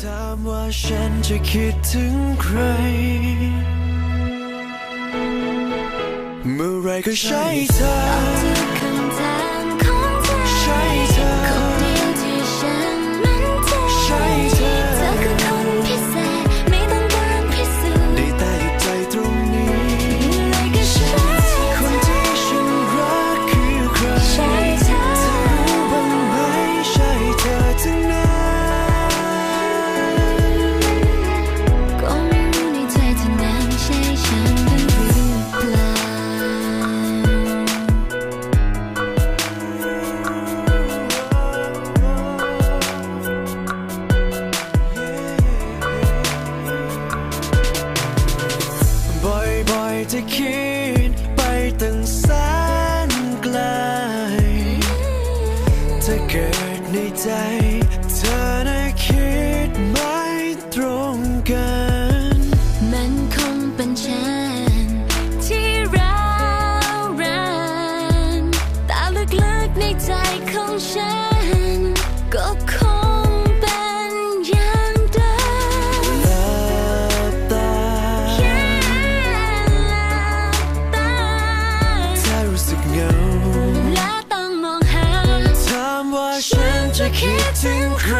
ถามว่าฉันจะคิดถึงใคร เมื่อไรก็ใช่เธอ จะคิดไปตั้งแสนไกล ถ้าเกิดในใจเธอน่ะคิดไม่ตรงกัน มันคงเป็นฉันที่ร้าวรานแต่ลึกๆในใจของฉัน ฉันจะคิดถึงใคร